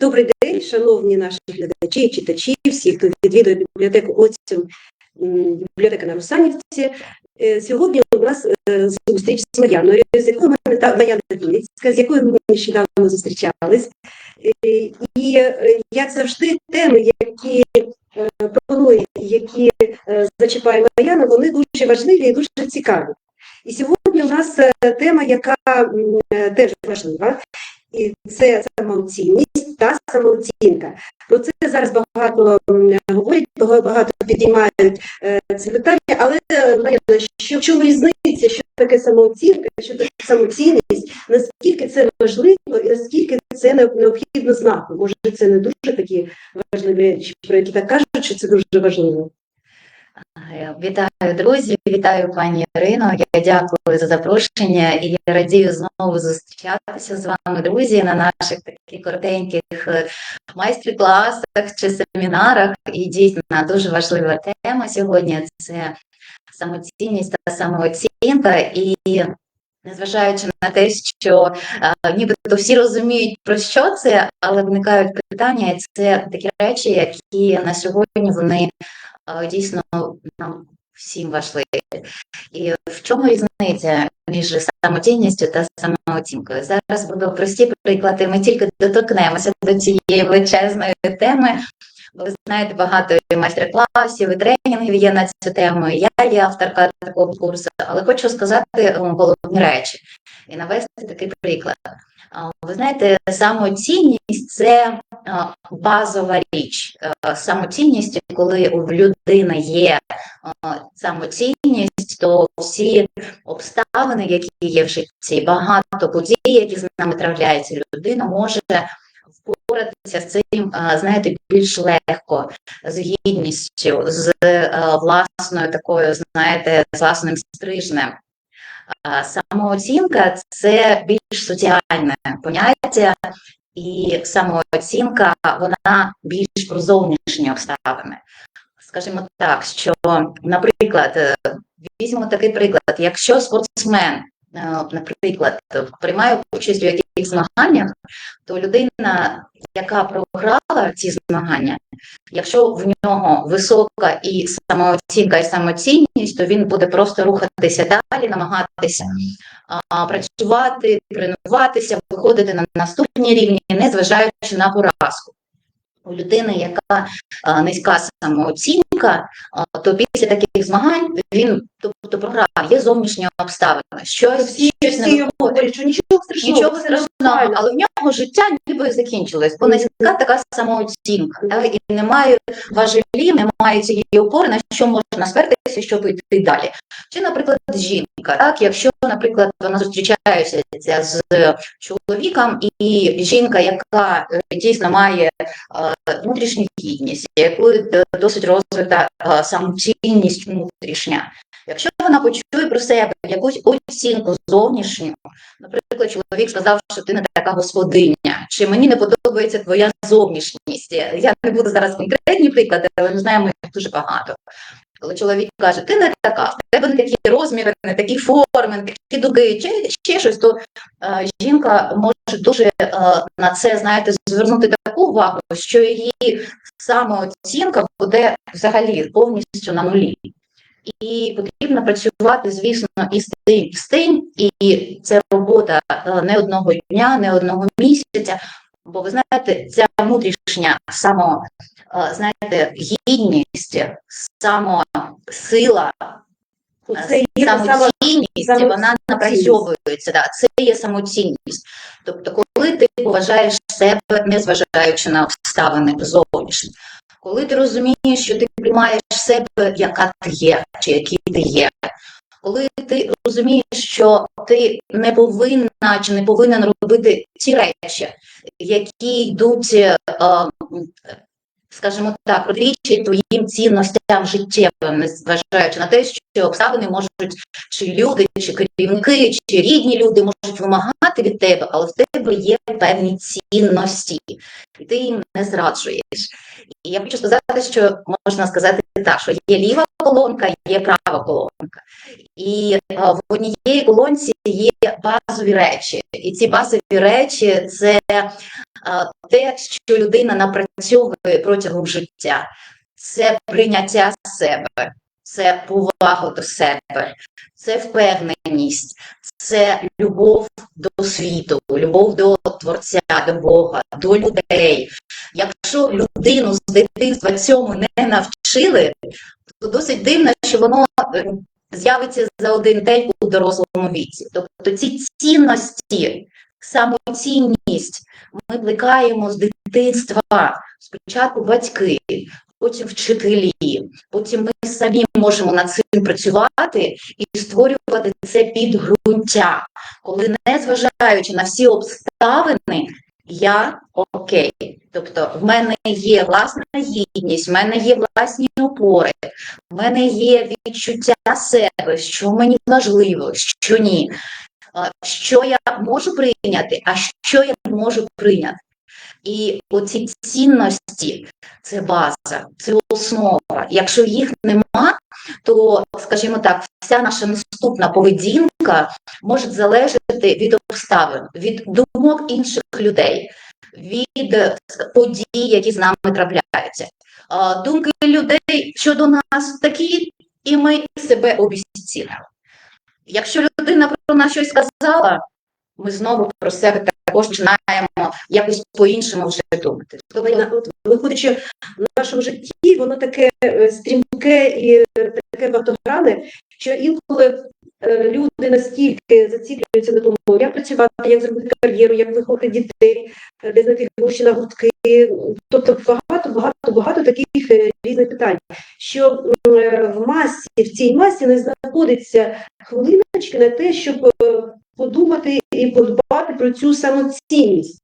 Добрий день, шановні наші глядачі читачі, всі, хто відвідує бібліотеку Оцю, бібліотека на Русанівці. Е, Сьогодні у нас е, зустріч з Мар'яною, з якою Мар'яна Донецька, з якою ми нещодавно зустрічались. Е, І, як завжди, теми, які пропонує, які зачіпає Мар'яна, вони дуже важливі і дуже цікаві. І сьогодні у нас тема, яка теж важлива, і це самооцінність та самооцінка. Про це зараз багато говорять, багато підіймають це питання, але е, що в чому різниця, що таке самооцінка, що таке самоцінність, наскільки це важливо і наскільки це необхідно знати? Може, це не дуже такі важливі речі, про які так кажуть, що це дуже важливо. Е, Вітаю, друзі, вітаю пані Ірино. Я дякую за запрошення і я радію знову зустрічатися з вами, друзі, на наших таких коротеньких е, майстер-класах чи семінарах. І дійсно дуже важлива тема сьогодні це самоцінність та самооцінка. І незважаючи на те, що е, нібито всі розуміють про що це, але виникають питання, і це такі речі, які на сьогодні вони дійсно нам всім важливі. І в чому різниця між самоцінністю та самооцінкою? Зараз буду прості приклади. Ми тільки доторкнемося до цієї величезної теми. Ви знаєте, багато майстер-класів і тренінгів є на цю тему. Я є авторка такого курсу, але хочу сказати е, головні речі і навести такий приклад. Ви знаєте, самоцінність це базова річ. Самоцінність, коли у людини є самоцінність, то всі обставини, які є в житті, багато подій, які з нами трапляються, людина може впоратися з цим, знаєте, більш легко, з гідністю, з власною такою, знаєте, з власним стрижнем. Самооцінка це більш соціальне поняття, і самооцінка вона більш про зовнішні обставини. Скажімо так, що, наприклад, е, візьмемо такий приклад, якщо спортсмен, наприклад, приймає участь у якихось змаганнях, то людина, яка програла ці змагання, якщо в нього висока і самооцінка, і самоцінність, то він буде просто рухатися далі, намагатися працювати, тренуватися, виходити на наступні рівні, незважаючи на поразку. У людини, яка низька самооцінка, то після таких змагань він тобто програв, є зовнішні обставини. Щось, Всі, щось всі говорять, що нічого страшного, Нічого страшного, але в нього життя ніби закінчилось, бо низька така самооцінка, так, і немає важелів, немає цієї опори, на що можна спертися, щоб йти далі. Чи, наприклад, жінка, так, якщо, наприклад, вона зустрічається з чоловіком, і жінка, яка е, дійсно має е, внутрішню гідність, яку е, досить розвита самоцінність внутрішня. Якщо вона почує про себе якусь оцінку зовнішню, наприклад, чоловік сказав, що ти не така господиня, чи мені не подобається твоя зовнішність. Я не буду зараз конкретні приклади, але ми знаємо їх дуже багато. Коли чоловік каже, ти не така, в тебе не такі розміри, не такі форми, не такі дуги, чи ще щось, то е, жінка може дуже е, на це, знаєте, звернути таку увагу, що її самооцінка буде взагалі повністю на нулі. І потрібно працювати, звісно, і з тим, з тим, і це робота е, не одного дня, не одного місяця. Бо ви знаєте, ця внутрішня само, е, знаєте, гідність, самосила, Це самоцінність, самоцінність. вона напрацьовується. Да, це є самоцінність. Тобто, коли ти поважаєш себе, незважаючи на обставини зовнішні, коли ти розумієш, що ти приймаєш себе, яка ти є, чи який ти є. Коли ти розумієш, що ти не повинна чи не повинен робити ті речі, які йдуть, е, скажімо так, протирічать твоїм цінностям життєвим, незважаючи на те, що обставини можуть, чи люди, чи керівники, чи рідні люди можуть вимагати від тебе, але в тебе є певні цінності, і ти їм не зраджуєш. І я хочу сказати, що можна сказати так, що є ліва колонка, є права колонка. І е, в однієї колонці є базові речі. І ці базові речі це е, те, що людина напрацьовує протягом життя. Це прийняття себе, це повага до себе, це впевненість, це любов до світу, любов до творця, до Бога, до людей. Якщо людину з дитинства цьому не навчили, то досить дивно, що воно е, з'явиться за один день у дорослому віці. Тобто ці цінності, самоцінність ми плекаємо з дитинства. Спочатку батьки, потім вчителі, потім ми самі можемо над цим працювати і створювати це підґрунтя, коли не зважаючи на всі обставини, я окей. Тобто в мене є власна гідність, в мене є власні опори, в мене є відчуття себе, що мені важливо, що ні, що я можу прийняти, а що я не можу прийняти. І оці цінності це база, це основа. Якщо їх нема, то, скажімо так, вся наша наступна поведінка може залежати від обставин, від думок інших людей, від подій, які з нами трапляються. Думки людей щодо нас такі, і ми себе обіцінимо. Якщо людина про нас щось сказала, ми знову про себе також починаємо якось по-іншому вже думати. Тобто, виходить, в нашому житті воно таке е, стрімке і е, таке багатогранне, що інколи е, люди настільки зациклюються на тому, як працювати, як зробити кар'єру, як виховати дітей, де знайти гроші на гуртки. Тобто багато, багато, багато таких різних питань, що в масі, в цій масі не знаходиться хвилиночки на те, щоб подумати і подбати про цю самоцінність.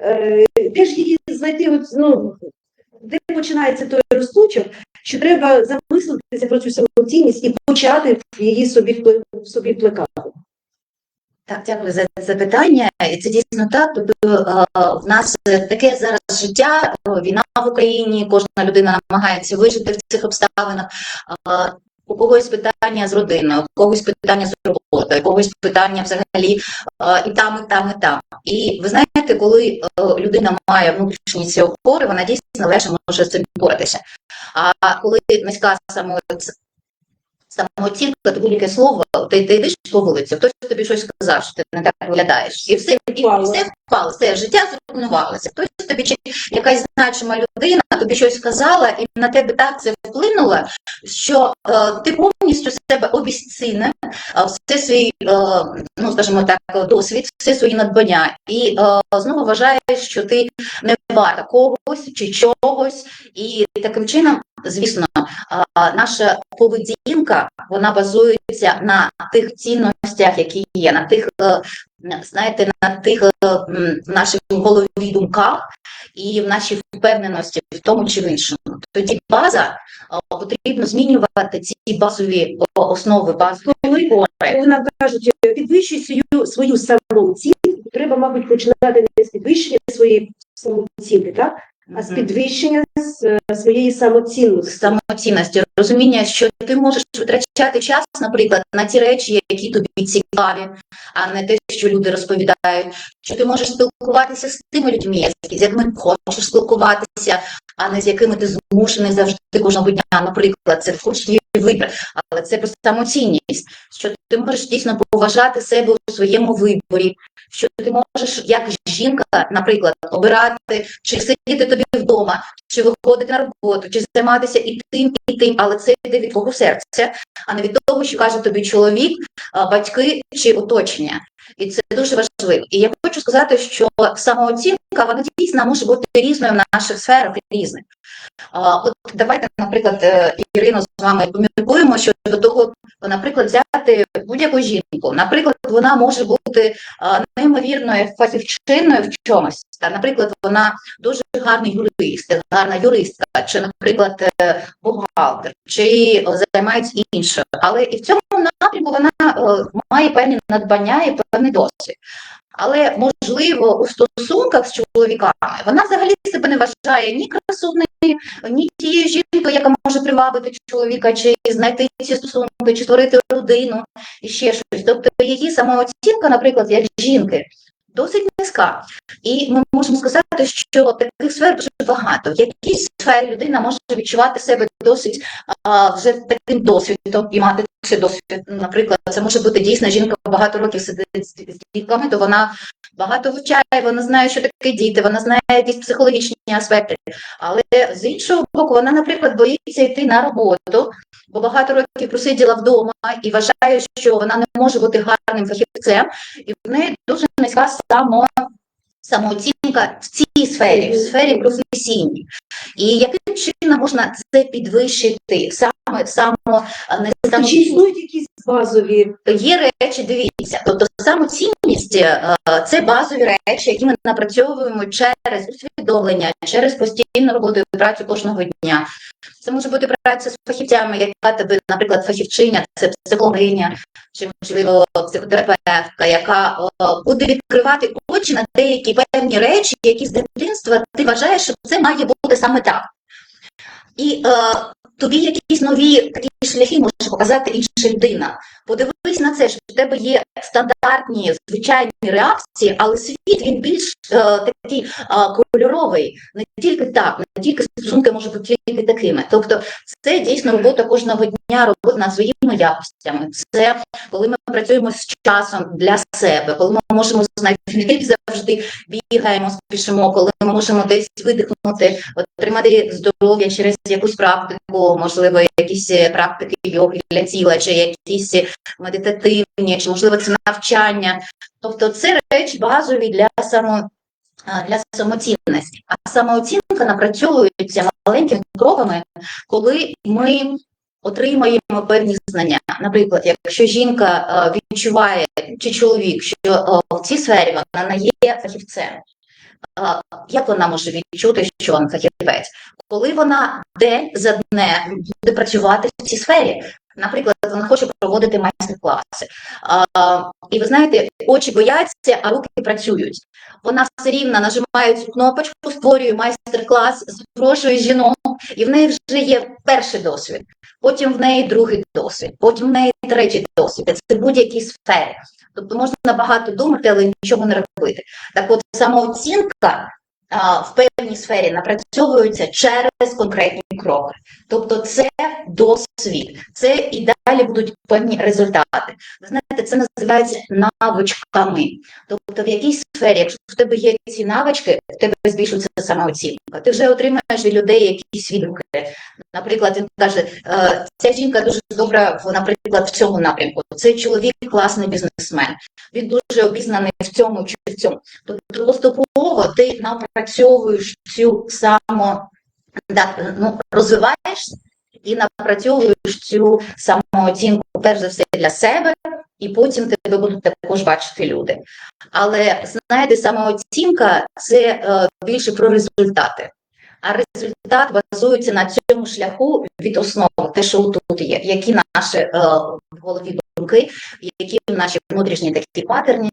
Е, Де ж її знайти, ну, де починається той росточок, що треба замислитися про цю самоцінність і почати її собі, собі плекати. Так, дякую за запитання. Це дійсно так. Тобто е, в нас таке зараз життя, е, війна в Україні, кожна людина намагається вижити в цих обставинах. У когось питання з родиною, у когось питання з роботою, у когось питання взагалі е, і там, і там, і там. І ви знаєте, коли е, людина має внутрішні ці опори, вона дійсно легше може з цим боротися. А коли низька само самооцінка, це будь-яке слово, ти, ти йдеш по вулиці, хтось тобі щось сказав, що ти не так виглядаєш, і все, і все впало, все життя зруйнувалося. Хтось тобі чи якась значима людина тобі щось сказала, і на тебе так це вплинуло, що е, ти повністю себе обіцінив, е, все свій, е, ну скажімо так, досвід, все свої надбання, і е, знову вважаєш, що ти не варта когось чи чогось, і таким чином, звісно, наша поведінка вона базується на тих цінностях, які є, на тих, е, знаєте, на тих е, наших в голові думках і в нашій впевненості в тому чи в іншому. Тоді база е, потрібно змінювати ці базові основи, базові опори. коли кажуть, е, підвищуй свою, свою самооцінку, треба, мабуть, починати з підвищення своєї самооцінки, так? А з підвищення е, своєї самоцінності. самоцінності, розуміння, що ти можеш витрачати час, наприклад, на ті речі, які тобі цікаві, а не те, що люди розповідають. Що ти можеш спілкуватися з тими людьми, з якими хочеш спілкуватися, а не з якими ти змушений завжди кожного дня. Наприклад, це хоч твій вибір, але це про самоцінність. Що ти можеш дійсно поважати себе у своєму виборі, що ти можеш, як жінка, наприклад, обирати чи сидіти тобі вдома, чи виходити на роботу, чи займатися і тим, і тим, але це йде від твого серця, а не від того, що каже тобі чоловік, батьки чи оточення. І це дуже важливо. І я хочу сказати, що самооцінка вона дійсно може бути різною в наших сферах різних. От давайте, наприклад, е, Ірино, з вами поміркуємо щодо того, наприклад, взяти будь-яку жінку. Наприклад, вона може бути неймовірною фахівчиною в чомусь. Та, наприклад, вона дуже гарний юрист, гарна юристка, чи, наприклад, е, бухгалтер, чи займається іншим. Але і в цьому напрямку вона е, має певні надбання і певний досвід. Але можливо у стосунках з чоловіками вона взагалі себе не вважає ні красунею, ні тією жінкою, яка може привабити чоловіка, чи знайти ці стосунки, чи створити родину і ще щось. Тобто її самооцінка, наприклад, як жінки. Досить низька, і ми можемо сказати, що таких сфер дуже багато. В якійсь сфері людина може відчувати себе досить а, вже таким досвідом і мати цей досвід. Наприклад, це може бути дійсно жінка багато років сидить з дітками, то вона багато вивчає, вона знає, що таке діти, вона знає якісь психологічні аспекти. Але з іншого боку, вона, наприклад, боїться йти на роботу, бо багато років просиділа вдома і вважає, що вона не може бути гарним фахівцем, і в неї дуже низька само. Самооцінка в цій сфері, в сфері професійній. І яким чином можна це підвищити? Саме само не Тобто, чи існують якісь базові Є речі, дивіться, тобто самоцінність е, це базові речі, які ми напрацьовуємо через усвідомлення, через постійну роботу і працю кожного дня. Це може бути праця з фахівцями, яка тебе, наприклад, фахівчиня, це психологиня, чи можливо психотерапевтка, яка е, буде відкривати очі на деякі певні речі, які з дитинства ти вважаєш, що це має бути саме так. І е, тобі якісь нові такі шляхи може показати інша людина. Подивись на це, що в тебе є стандартні звичайні реакції, але світ він більш е, такий е, кольоровий, не тільки так, не тільки стосунки можуть бути тільки такими. Тобто, це дійсно робота кожного дня, робота над своїми якостями. Це коли ми працюємо з часом для себе, коли ми можемо знайти не тільки завжди бігаємо, спішимо, коли ми можемо десь видихнути, отримати здоров'я через якусь практику, можливо, якісь е, практики йоги для тіла, чи якісь медитативні, чи можливо це навчання. Тобто це речі базові для само. А, Для самоцінності, а самооцінка напрацьовується маленькими кроками, коли ми отримаємо певні знання. Наприклад, якщо жінка е, відчуває чи чоловік, що е, в цій сфері вона не є фахівцем, е, як вона може відчути, що вона фахівець? Коли вона день за днем буде працювати в цій сфері, наприклад, вона хоче проводити майстер-класи. І ви знаєте, очі бояться, а руки працюють. Вона все рівно нажимає цю кнопочку, створює майстер-клас, запрошує жінок, і в неї вже є перший досвід. Потім в неї другий досвід, потім в неї третій досвід. Це будь-якій сфері. Тобто можна багато думати, але нічого не робити. Так от самооцінка в певній сфері напрацьовується через конкретні кроки. Тобто це досвід, це і далі будуть певні результати. Ви знаєте, це називається навичками. Тобто в якійсь сфері, якщо в тебе є ці навички, в тебе збільшується самооцінка. Ти вже отримаєш від людей якісь відгуки. Наприклад, він каже, «Е, ця жінка дуже добра, наприклад, в цьому напрямку. Цей чоловік класний бізнесмен. Він дуже обізнаний в цьому чи в цьому. Тобто поступово ти напрацьовуєш цю само ну, розвиваєшся і напрацьовуєш цю самооцінку, перш за все, для себе, і потім тебе будуть також бачити люди. Але знаєте, самооцінка це е, більше про результати. А результат базується на цьому шляху від основи, те, що тут є, які наші е, в голові думки, які наші внутрішні такі патерні,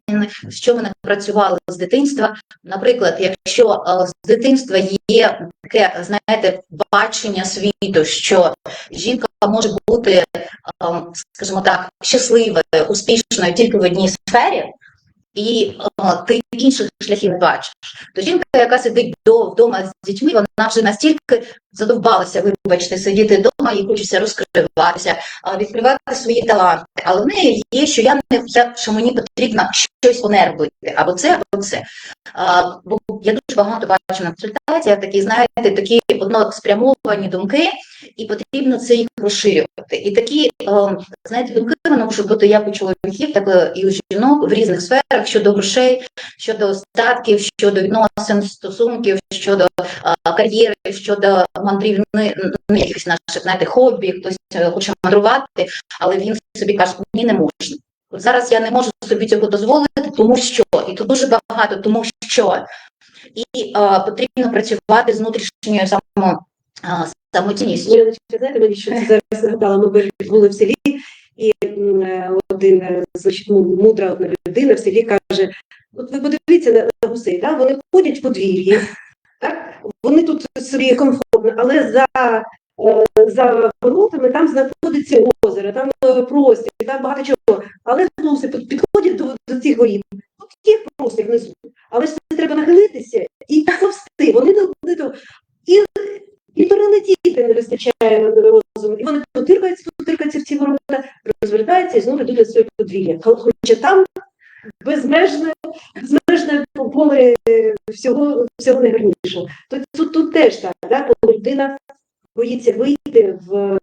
що ми напрацювали з дитинства. Наприклад, якщо е, з дитинства є таке, знаєте, бачення світу, що жінка може бути, е, скажімо так, щасливою, успішною тільки в одній сфері. І о, ти інших шляхів бачиш. То жінка, яка сидить до, вдома з дітьми, вона вже настільки задовбалася, вибачте, сидіти вдома і хочеться розкриватися, відкривати свої таланти. Але в неї є, що я не я, що мені потрібно щось понервити, або це, або це. А, бо я дуже багато бачу на консультаціях такі, знаєте, такі односпрямовані думки, і потрібно це їх розширювати. І такі, о, знаєте, думки вони можуть бути як у чоловіків, так і у жінок в різних сферах щодо грошей, щодо статків, щодо відносин, стосунків, щодо а, кар'єри, щодо мандрів, ну, якихось наших знаєте, хобі, хтось е, хоче мандрувати, але він собі каже, мені не можна. Зараз я не можу собі цього дозволити, тому що, і тут дуже багато, тому що. І а, потрібно працювати з внутрішньою само, а, самотінністю. Ірина, знаєте мені, що це зараз нагадала? Ми були в селі, І е, один е, значить, мудра одна людина в селі каже: от ви подивіться на, на гусей, да? вони ходять в подвір'ї, так? вони тут собі комфортно, але за, е, за воротами там знаходиться озеро, там е, простір, там багато чого. Але під- підходять до, до цих воріт. Тут є простір внизу, але ж це треба нахилитися і повсти. Вони не до і, і перелетіти не вистачає розуму. І вони тут тиркаються, тут тиркаються в ці ворота, розвертаються і знову йдуть до своє подвір'я. Хо- Хоча там безмежне, безмежне поле всього, всього найгарнішого. Тут, тут, тут теж так, да? коли людина боїться вийти в,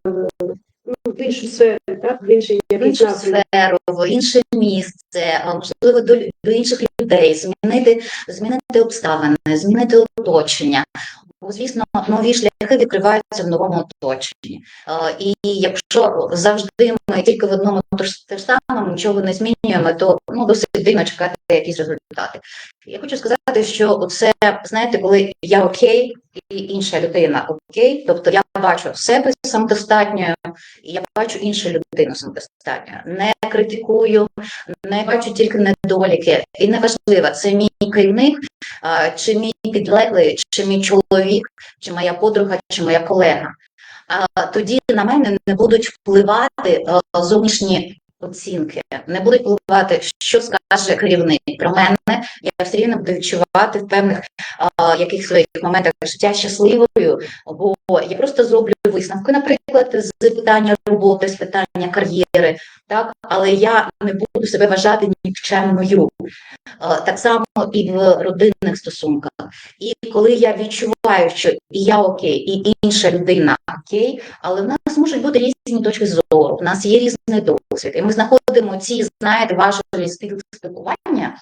ну, в іншу сферу, так? в інший в іншу сферу, в інше місце, можливо, до, до інших людей, змінити, змінити обставини, змінити оточення. Бо, звісно, нові шляхи відкриваються в новому оточенні. Е, І якщо завжди ми тільки в одному те ж самому нічого не змінюємо, то ну, досить дивно чекати якісь результати. Я хочу сказати, що це, знаєте, коли я окей, і інша людина окей, тобто я бачу себе самодостатньою, і я бачу іншу людину самодостатньою. Не критикую, не бачу тільки недоліки. І неважливо, це мій керівник, чи мій підлеглий, чи мій чоловік, чи моя подруга, чи моя колега. Тоді на мене не будуть впливати зовнішні оцінки, не будуть впливати, що скаже керівник про мене. Я все рівно буду відчувати в певних а, яких своїх моментах життя щасливою, бо я просто зроблю висновки, наприклад, з питання роботи, з питання кар'єри, так, але я не буду себе вважати нікчемною. Так само і в родинних стосунках. І коли я відчуваю, що і я окей, і інша людина окей, але в нас можуть бути різні точки зору, в нас є різний досвід, і ми знаходимо ці, знаєте, важелі спіл- спілкування,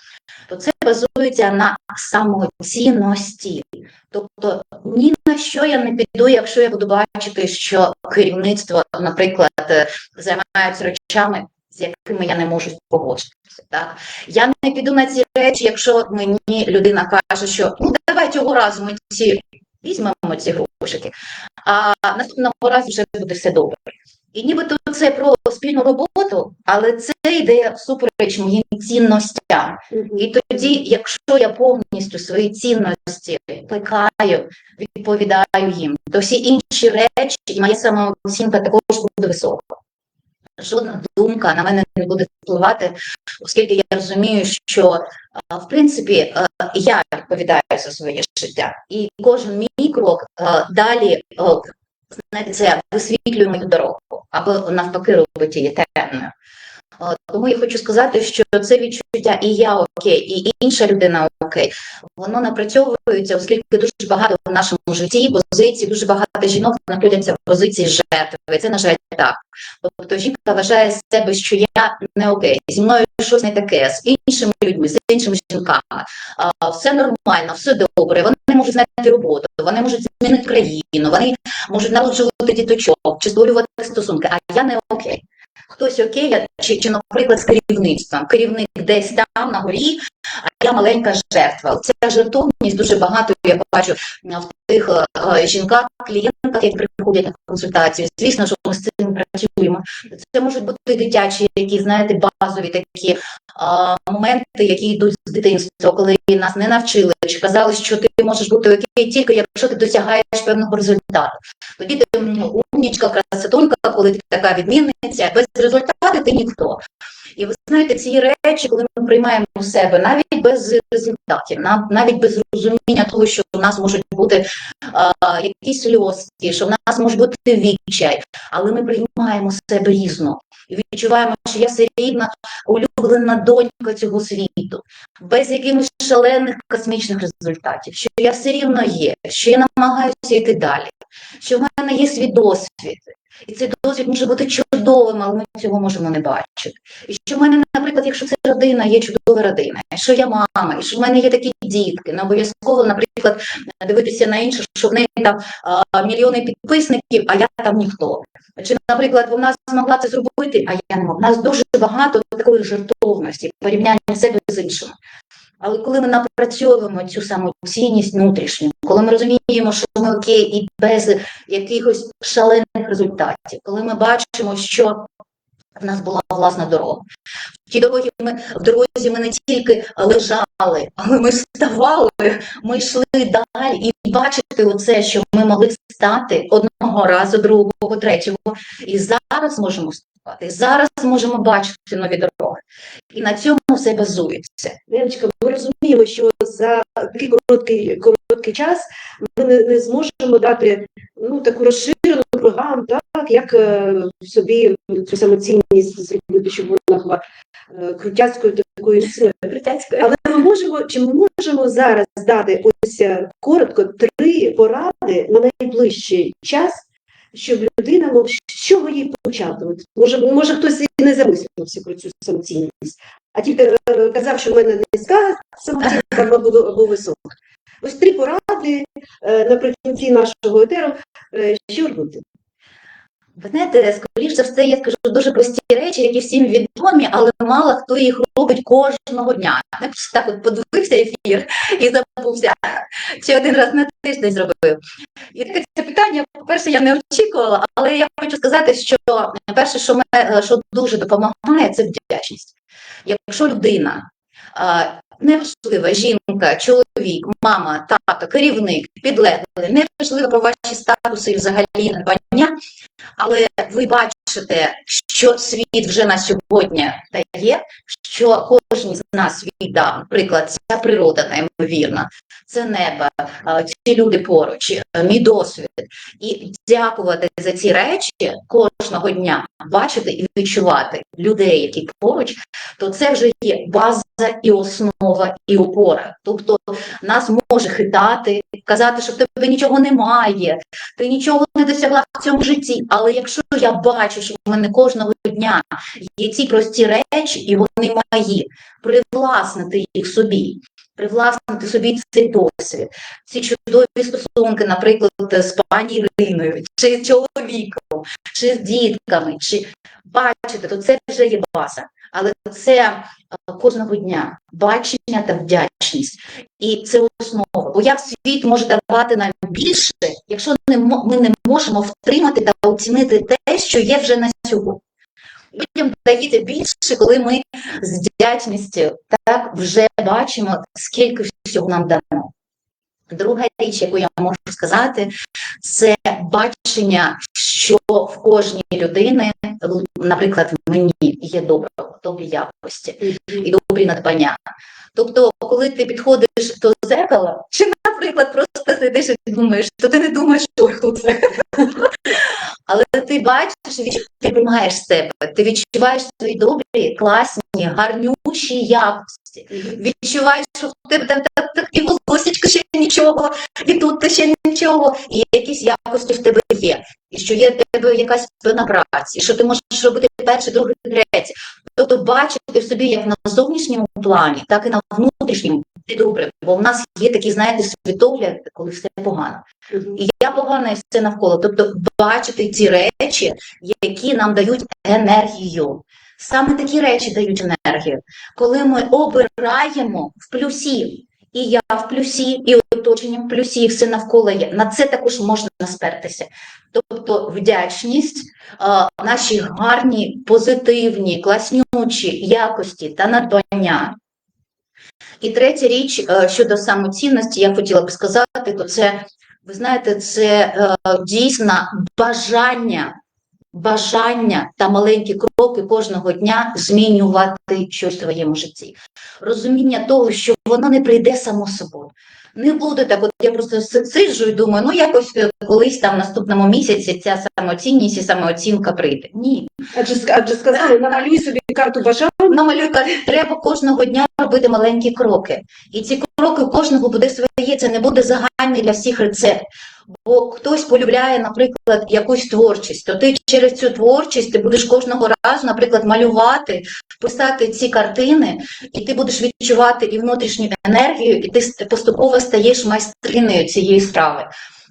то це базується на самоцінності. Тобто ні на що я не піду, якщо я буду бачити, що керівництво, наприклад, е, займається речами, з якими я не можу погодитися. Так я не піду на ці речі, якщо мені людина каже, що ну давай цього разу ми ці візьмемо ці грошики, а наступного разу вже буде все добре. І нібито це про спільну роботу, але це йде всупереч моїм цінностям. І тоді, якщо я повністю свої цінності плекаю, відповідаю їм, то всі інші речі і моя самооцінка також буде висока. Жодна думка на мене не буде впливати, оскільки я розумію, що в принципі я відповідаю за своє життя, і кожен мій крок далі а, знаєте, це висвітлює мою дорогу, або навпаки робить її темною. Тому я хочу сказати, що це відчуття і я окей, і інша людина окей, воно напрацьовується, оскільки дуже багато в нашому житті позицій, дуже багато жінок знаходяться в позиції жертви. Це, на жаль, так. Тобто жінка вважає себе, що я не окей, зі мною щось не таке, з іншими людьми, з іншими жінками. А, все нормально, все добре. Вони можуть знайти роботу, вони можуть змінити країну, вони можуть народжувати діточок чи створювати стосунки, а я не окей. Хтось окей, чи, чи, наприклад, з керівництвом. Керівник десь там на горі, а я маленька жертва. Ця жертовність дуже багато я бачу в тих жінках, клієнтах, які приходять на консультацію. Звісно, що ми з цим працюємо. Це можуть бути дитячі, які, знаєте, базові такі а, моменти, які йдуть з дитинства, коли нас не навчили, чи казали, що ти можеш бути окей тільки якщо ти досягаєш певного результату. Тоді ти умнічка, красотонька, коли ти така відмінниця, без результату ти ніхто. І ви знаєте, ці речі, коли ми приймаємо в себе, навіть без результатів, навіть без розуміння того, що у нас можуть бути а, якісь сльозки, що в нас може бути відчай, але ми приймаємо себе різно і відчуваємо, що я все рівно улюблена донька цього світу, без якихось шалених космічних результатів, що я все рівно є, що я намагаюся йти далі, що в мене є свій досвід. І цей досвід може бути чудовим, але ми цього можемо не бачити. І що в мене, наприклад, якщо це родина, є чудова родина, що я мама, і що в мене є такі дітки, не обов'язково, наприклад, дивитися на інших, що в неї там а, мільйони підписників, а я там ніхто. Чи, наприклад, вона змогла це зробити, а я не могла. У нас дуже багато такої жертовності, порівняння себе з іншими. Але коли ми напрацьовуємо цю самоцінність внутрішню, коли ми розуміємо, що ми окей і без якихось шалених результатів, коли ми бачимо, що в нас була власна дорога. В тій дорогі ми в дорозі ми не тільки лежали, але ми вставали, ми йшли далі і бачити оце, що ми могли встати одного разу, другого, третього, і зараз можемо вступати, зараз можемо бачити нові дороги. І на цьому все базується. Леночка, ми розуміємо, що за такий короткий, короткий час ми не, не зможемо дати ну, таку розширену програму, так, як е, собі цю самоцінність зробити, щоб вона була е, крутяцькою такою силою. Але ми можемо, чи ми можемо зараз дати ось е, коротко три поради на найближчий час, щоб людина мов з чого їй почати? От, може, може хтось і не замислився про цю самоцінність, а тільки казав, що в мене низька або, або висока. Ось три поради е, наприкінці нашого етеру, е, що робити. Ви знаєте, скоріш за все, я скажу дуже прості речі, які всім відомі, але мало хто їх робить кожного дня. Так от подивився ефір і забувся, чи один раз на тиждень зробив. І таке це питання, по-перше, я не очікувала, але я хочу сказати, що перше, що, мене, що дуже допомагає, це вдячність. Якщо людина неважлива жінка, чоловік, мама, тато, керівник, підлеглий, неважливо про ваші статуси і взагалі надбання, але ви бачите, що світ вже на сьогодні дає, що кожен з нас віддав, наприклад, ця природа неймовірна, це небо, ці люди поруч, мій досвід. І дякувати за ці речі кожного дня, бачити і відчувати людей, які поруч, то це вже є база і основа, і опора. Тобто нас може хитати, казати, що в тебе нічого немає, ти нічого не досягла в цьому житті. Але якщо я бачу, що в мене кожного дня є ці прості речі, і вони мої, привласнити їх собі. Привласнити собі цей досвід, ці чудові стосунки, наприклад, з пані Іриною, чи з чоловіком, чи з дітками, чи бачите, то це вже є база. Але це е, кожного дня бачення та вдячність. І це основа. Бо як світ може давати нам більше, якщо ми не можемо втримати та оцінити те, що є вже на сьогодні. Людям дається більше, коли ми з вдячністю так вже бачимо, скільки всього нам дано. Друга річ, яку я можу сказати, це бачення, що в кожній людини, наприклад, в мені є добро, добрі якості і добрі надбання. Тобто, коли ти підходиш до зеркала, чи, наприклад, просто сидиш і думаєш, то ти не думаєш, що тут це. Але ти бачиш, і ти приймаєш себе, ти відчуваєш свої добрі, класні, гарнющі якості. Відчуваєш, що в тебе там так, так і волосечко ще нічого, і тут ще нічого, і якісь якості в тебе є, і що є в тебе якась певна праця, і що ти можеш робити перше, друге, третє. Тобто бачити в собі як на зовнішньому плані, так і на внутрішньому. Ти добре, бо в нас є такі, знаєте, світогляд, коли все погано. І я погана, і все навколо. Тобто бачити ці речі, які нам дають енергію. Саме такі речі дають енергію. Коли ми обираємо в плюсі, і я в плюсі, і оточення в плюсі, і все навколо є. На це також можна спертися. Тобто вдячність, наші гарні, позитивні, класнючі якості та надбання. І третя річ е, щодо самоцінності, я хотіла б сказати, то це, ви знаєте, це е, дійсно бажання, бажання та маленькі кроки кожного дня змінювати щось в своєму житті. Розуміння того, що воно не прийде само собою. Не буде так, от я просто си- сиджу і думаю, ну якось е, колись там в наступному місяці ця самоцінність і самооцінка прийде. Ні, Адже, адже сказали, намалюй собі карту бажань. намалюй карту. треба кожного дня робити маленькі кроки. І ці кроки у кожного буде своє, це не буде загальний для всіх рецепт. Бо хтось полюбляє, наприклад, якусь творчість, то ти через цю творчість ти будеш кожного разу, наприклад, малювати, писати ці картини, і ти будеш відчувати і внутрішню енергію, і ти поступово стаєш майстриною цієї справи.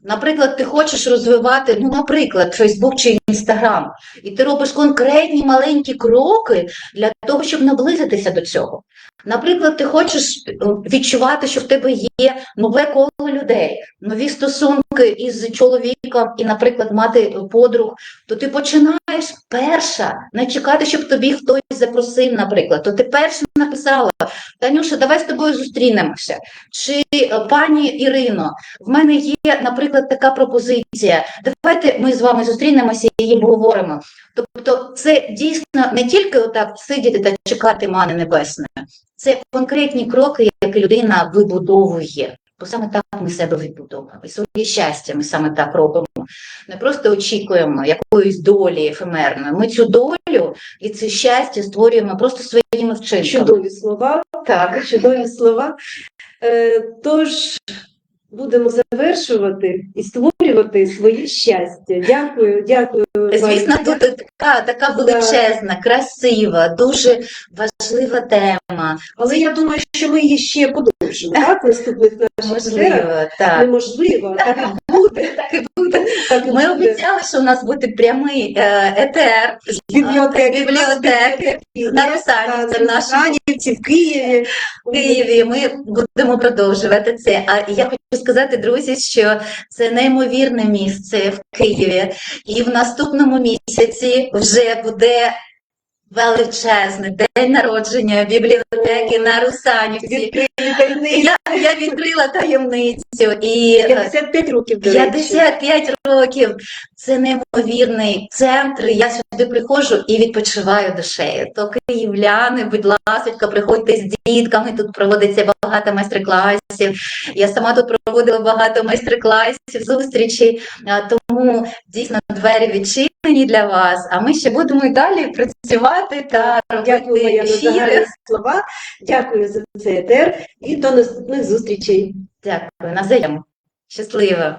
Наприклад, ти хочеш розвивати, ну, наприклад, Фейсбук чи Інстаграм, і ти робиш конкретні маленькі кроки для того, щоб наблизитися до цього. Наприклад, ти хочеш е, відчувати, що в тебе є нове коло людей, нові стосунки із чоловіком, і, наприклад, мати подруг, то ти починаєш перша не чекати, щоб тобі хтось запросив, наприклад. То ти перша написала: Танюша, давай з тобою зустрінемося. Чи е, пані Ірино, в мене є, наприклад, така пропозиція. Давайте ми з вами зустрінемося і її обговоримо. Тобто, це дійсно не тільки отак сидіти та чекати мани небесної, це конкретні кроки, які людина вибудовує. Бо саме так ми себе відбудовуємо. І своє щастя ми саме так робимо. Не просто очікуємо якоїсь долі ефемерної. Ми цю долю і це щастя створюємо просто своїми вчинками. Чудові слова, Так. чудові слова. Е, Тож будемо завершувати і створювати своє щастя. Дякую, дякую. Звісно, тут така, така величезна, красива, дуже важлива тема. Але я думаю, що ми її ще подовжимо, так? Наступних наших. Можливо, так. Неможливо, так буде. Так і буде. Так і Ми буде. обіцяли, що у нас буде прямий е, етер з Бібліотеки. бібліотеки на Русанівці, в нашому в Києві. в Києві. Ми будемо продовжувати це. А я хочу сказати, друзі, що це неймовірне місце в Києві, і в наступному місяці вже буде. Величезний день народження бібліотеки на Русанівці. Я, я відкрила таємницю і е, 55 років, до речі. 55 років. Це неймовірний центр. Я сюди приходжу і відпочиваю душею. То київляни, будь ласка, приходьте з дітками. Тут проводиться багато майстер-класів. Я сама тут проводила багато майстер-класів, зустрічей. Тому дійсно двері відчинені для вас. А ми ще будемо і далі працювати та Дякую, робити Мар'яна, за ефіри. гарні слова. Дякую за цей етер і до наступних зустрічей. Дякую, назаєм. Щасливо.